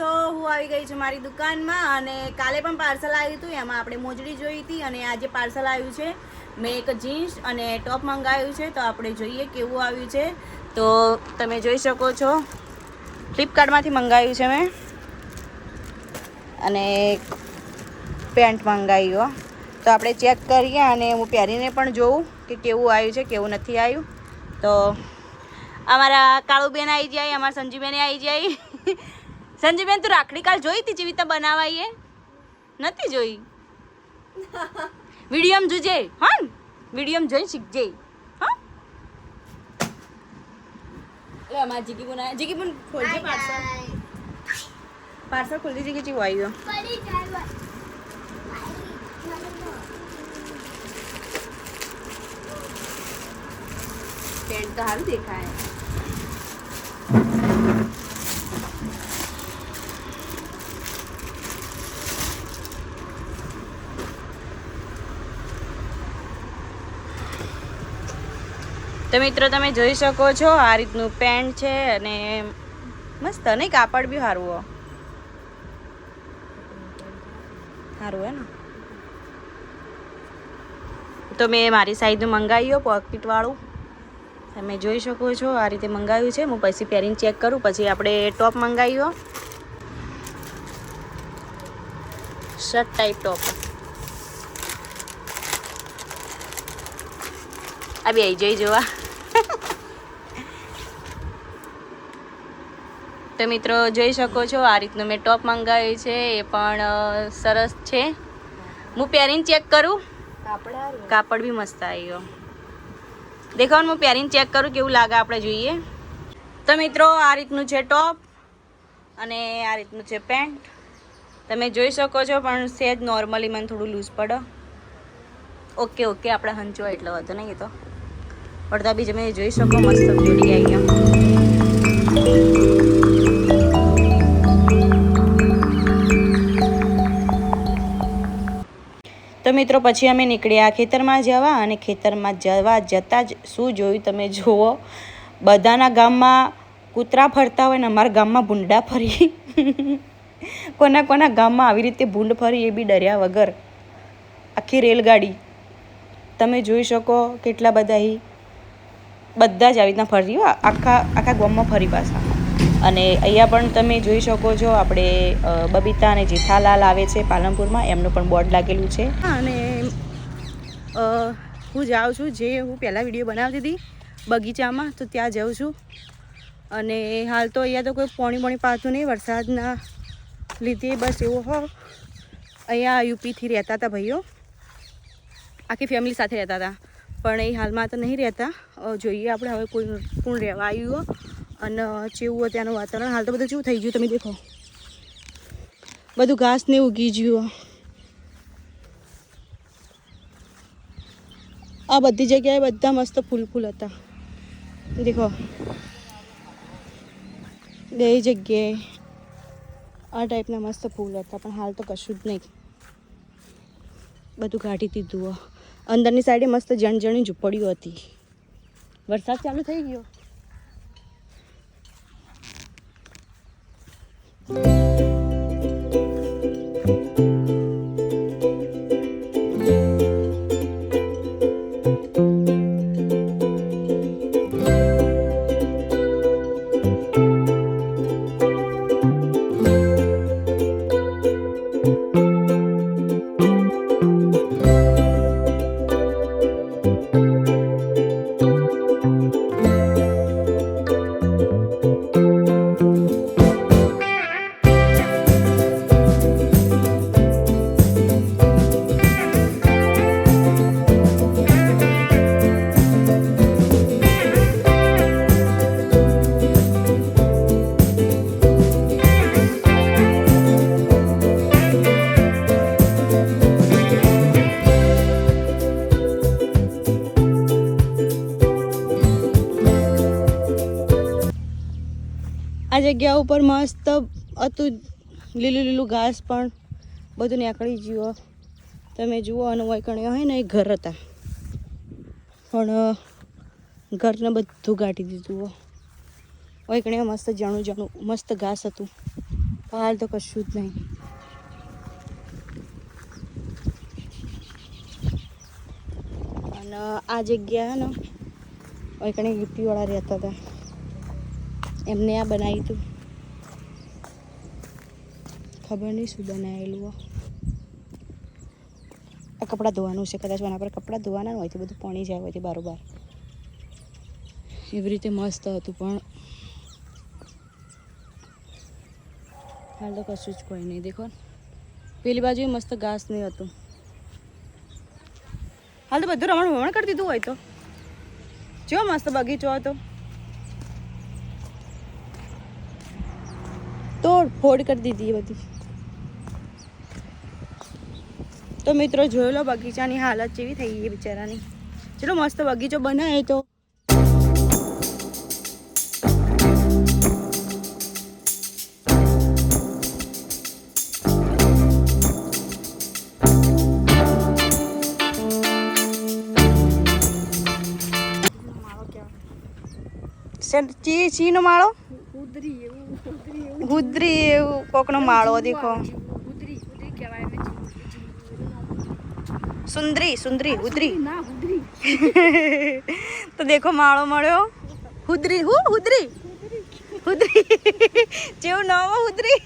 તો હું આવી ગઈ છું મારી દુકાનમાં અને કાલે પણ પાર્સલ આવ્યું હતું, એમાં આપણે મોજડી જોઈ હતી અને આજે પાર્સલ આવ્યું છે. મેં એક જીન્સ અને ટોપ મંગાવ્યું છે, તો આપણે જોઈએ કેવું આવ્યું છે. તો તમે જોઈ શકો છો, ફ્લિપકાર્ટમાંથી મંગાવ્યું છે મેં. અને પેન્ટ મંગાવ્યું. તો આપણે ચેક કરીએ અને હું પહેરીને પણ જોઉં કે કેવું આવ્યું છે, કેવું નથી આવ્યું. તો અમારા કાળુબેન આવી જાય, અમારા સંજીબેને આવી જાય. સંજુબેન તું રાખડી કાલ જોઈ હતી જેવી રીતે બનાવાઈએ? નથી જોઈ. વિડીયમ જોજે હા વિડીયોમાં જોઈ શીખજે હા અમારા જીગી બુન આયા. જીગી બુન ખોલજે પાર્સલ પાર્સલ ખોલી જીગી ચીવું આવ્યું પેન્ટ તો સારું દેખાય. તો મિત્રો, તમે જોઈ શકો છો, આ રીતનું પેન્ટ છે અને મસ્ત નહીં કાપડ બી સારું હો. સારું હે ને? તો મેં મારી સાઈઝનું મંગાવ્યું પોકેટવાળું તમે જોઈ શકો છો, આ રીતે મંગાવ્યું છે. હું પછી પહેરીને ચેક કરું, પછી આપણે ટોપ મંગાવ્યો શર્ટ ટાઈપ ટોપ આ બે જઈ જોવા. તો મિત્રો જોઈ શકો છો, આ રીતનું મેં ટોપ મંગાવ્યું છે, એ પણ સરસ છે. હું પહેરીને ચેક કરું? કાપડ બી મસ્ત આવ્યો. દેખાવ હું પહેરીને ચેક કરું, કેવું લાગે આપણે જોઈએ. તો મિત્રો, આ રીતનું છે ટોપ અને આ રીતનું છે પેન્ટ. તમે જોઈ શકો છો, પણ સેજ નોર્મલી મને થોડું લૂઝ પડે. ઓકે ઓકે, આપણે હંચો એટલો હતો નહીં તો. પડતા બી તમે જોઈ શકો, મસ્ત જોડી આવી મિત્રો, પછી અમે નીકળ્યા ખેતરમાં જવા અને ખેતરમાં જવા જતાં જ શું જોયું તમે જુઓ? બધાના ગામમાં કૂતરા ફરતા હોય ને અમારા ગામમાં ભૂંડા ફરી. કોના કોના ગામમાં આવી રીતે ભૂંડ ફરી એ બી ડર્યા વગર. આખી રેલગાડી. તમે જોઈ શકો કેટલા બધા બધા જ આવી રીતના ફરી આખા આખા ગામમાં ફરી પાછા. અને અહીંયા પણ તમે જોઈ શકો છો, આપણે બબીતા અને જેઠાલાલ આવે છે પાલનપુરમાં. એમનું પણ બોર્ડ લાગેલું છે. અને હું જાઉં છું, જે હું પહેલાં વીડિયો બનાવતી હતી બગીચામાં, તો ત્યાં જાઉં છું. અને હાલ તો અહીંયા તો કોઈ પોણી પોણી પાતું નહીં, વરસાદના લીધે બસ એવો હો. અહીંયા યુપીથી રહેતા હતા ભાઈઓ. આખી ફેમિલી સાથે રહેતા હતા. પણ એ હાલમાં તો નહીં રહેતા. જોઈએ આપણે હવે કોઈ કોણ રહેવા આવ્યું અને જેવું હોય ત્યાંનું વાતાવરણ. હાલ તો બધું કેવું થઈ ગયું તમે દેખો. બધું ઘાસ ને ઉગી ગયું. આ બધી જગ્યાએ બધા મસ્ત ફૂલ ફૂલ હતા. દેખો. બે જગ્યાએ આ ટાઈપના મસ્ત ફૂલ હતા, પણ હાલ તો કશું જ નહીં. બધું કાઢી દીધું. અંદરની સાઈડે મસ્ત જણજણી ઝૂંપડીઓ હતી. વરસાદ ચાલુ થઈ ગયો. આ જગ્યા ઉપર મસ્ત હતું, લીલું લીલું ઘાસ પણ. બધું નીકળી ગયું તમે જુઓ, અને વૈકણ્યા હોય ને, એ ઘર હતા. પણ ઘરને બધું કાઢી દીધું વૈકણ્યા મસ્ત જાણું જાણું મસ્ત ઘાસ હતું. હાલ તો કશું જ નહીં. અને આ જગ્યા ને કણે યુપીવાળા રહેતા હતા. એમને આ બનાવ્યું હતું. ખબર નહીં શું બનાવેલું આ કપડાં ધોવાનું છે કદાચ મને પર કપડાં ધોવાના હોય તો બધું પાણી જાય હોય બારોબાર. એવી રીતે મસ્ત હતું પણ. હાલ તો કશું જ કોઈ નહીં દેખો પેલી બાજુ મસ્ત ઘાસ નહીં હતું. હાલ તો બધું રમણ વમણ કરી દીધું હોય તો. જો મસ્ત બગીચો હતો. તોડ, ફોડ કરી દીધી બધી. તો મિત્રો જોઈ લો બગીચાની હાલત જેવી થઈ ગઈ બિચારાની. ચલો મસ્ત બગીચો બનાવે તો. ચી ચીનો માળો? ઉદરી એવું ઉદરી એવું. ગુદરી એવું કોકનો માળો દેખો ઉદરી ઉદરી કહેવાય ને સુંદરી સુંદરી ઉદરી. તો દેખો માળો મળ્યો. હુદરી હું હુદરી હુદરી જેવું નામ હુદરી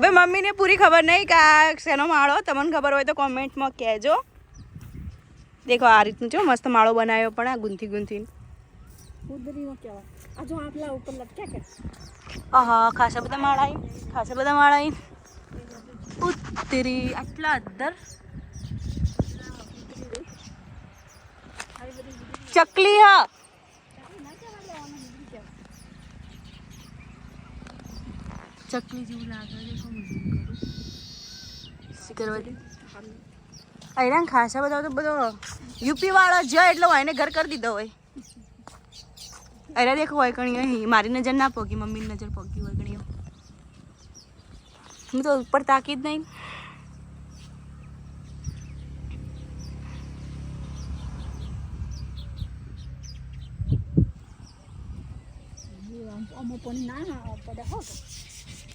ભાઈ મમ્મીને પૂરી ખબર નહીં કે આ શેનો માળો તમને ખબર હોય તો કોમેન્ટમાં કહેજો. દેખો આ રીતનું જો મસ્ત માળો બનાવ્યો પણ આ ગુંથી ગુંથી ખાસા બધા માળા ખાસા બધા માળા આવી ઉત્તરી આટલા અદ્દર ચકલી હા. ચકલી જેવું લાગે અહીંયા ખાસા બધા તો બધો યુપી વાળો જ એટલે એને ઘર કરી દીધો હોય. અરે દેખો હોય કણી, અહીં મારી નજર ના પોગી, મમ્મીની નજર પોગી. હું તો ઉપર તાકી જ નહીં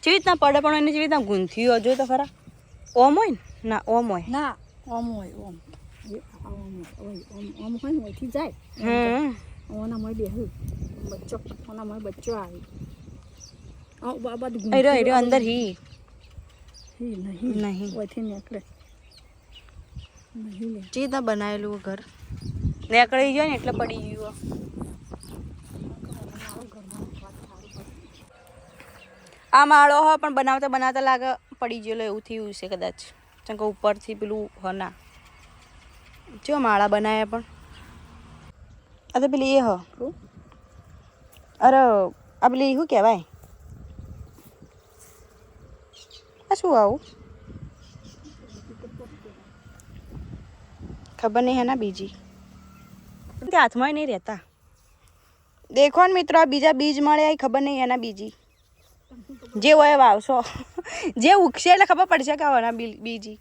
જેવી રીતના પડે પણ એને જેવી રીતના ગૂંથ્યું હોય, જો તો ખરા? ઓમ હોય ને? ના ઓમ હોય. ના ઓમ હોય ઓમ. ઓમ હોય ઓમ ઓમ હોય ને ઓયથી જાય. હમ. ઓના મોય બેહું બચ્ચો ઓના મોય બચ્ચો આવે. અંદર હી. નહીં. નહીં. ઓયથી નીકળે. નહીં રીતના બનાવેલું ઘર. નીકળી ગયો ને એટલે પડી ગયું આ. માળો હ પણ બનાવતા બનાવતા લાગે પડી ગયેલો એવું થયું છે કદાચ. કેમ કે ઉપરથી પેલું હ ના. જો માળા બનાવ્યા પણ. આ તો પેલી એ હ. અરે આ પેલી શું કહેવાય? આ શું આવું? ખબર નહીં હેના બીજી. હાથમાં નહીં રહેતા. દેખો ને મિત્રો આ બીજા બીજ મળ્યા એ ખબર નહીં એના બીજી. જે હોય વાવશો. જે ઉગશે એટલે ખબર પડશે કે આવાના બીજી.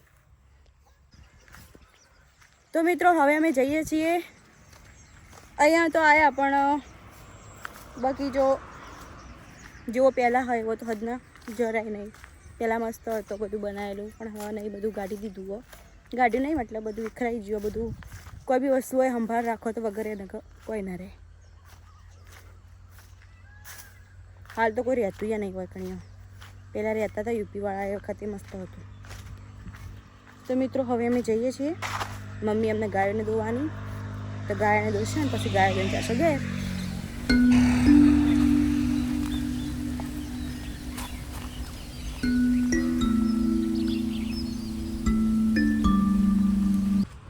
તો મિત્રો હવે અમે જઈએ છીએ. અહીંયા તો આવ્યા પણ બાકી જો જેવો પહેલાં હોય એવો તો હદના જરાય નહીં. પહેલાં મસ્ત હતો બધું બનાવેલું, પણ હવે નહીં, બધું ગાડી દીધું હો. ગાડી નહીં, મતલબ બધું વિખરાઈ ગયું બધું. કોઈ બી વસ્તુ હોય, સંભાળ રાખો તો વગર ન કોઈ ના રહે. હાલ તો કોઈ રહેતું યા નહીં હોય કણીઓ પહેલાં રહેતા હતા યુપીવાળા એ વખતે મસ્ત હતું. તો મિત્રો, હવે અમે જઈએ છીએ. મમ્મી અમને ગાયોને દોવાની. તો ગાયને દોશે ને પછી ગાયો લઈને જશો ઘેર.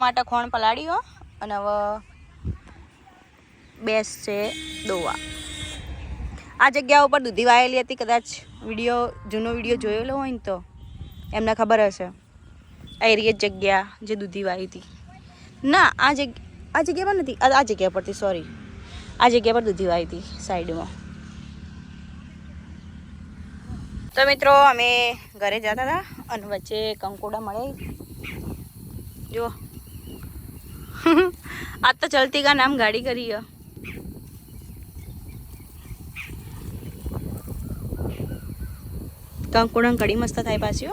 માટે ખોણ પલાળ્યો અને હવે બેસ છે દોવા. આ જગ્યા ઉપર દૂધી વાયેલી હતી, કદાચ વીડિયો, જૂનો વીડિયો જોયેલો હોય ને તો. એમને ખબર હશે. આ જ જગ્યા જે દૂધી વાઈ હતી. ના, આ જગ્યા આ જગ્યા પર નથી, આ જગ્યા પરથી સોરી આ જગ્યા પર દૂધી વાઈ હતી, સાઈડમાં. તો મિત્રો, અમે ઘરે જતા હતા અને વચ્ચે કંકોડા મળે. જો आज तो चलती का नाम गाड़ी करी है કંકુણં કડી મસ્ત થાય પાછી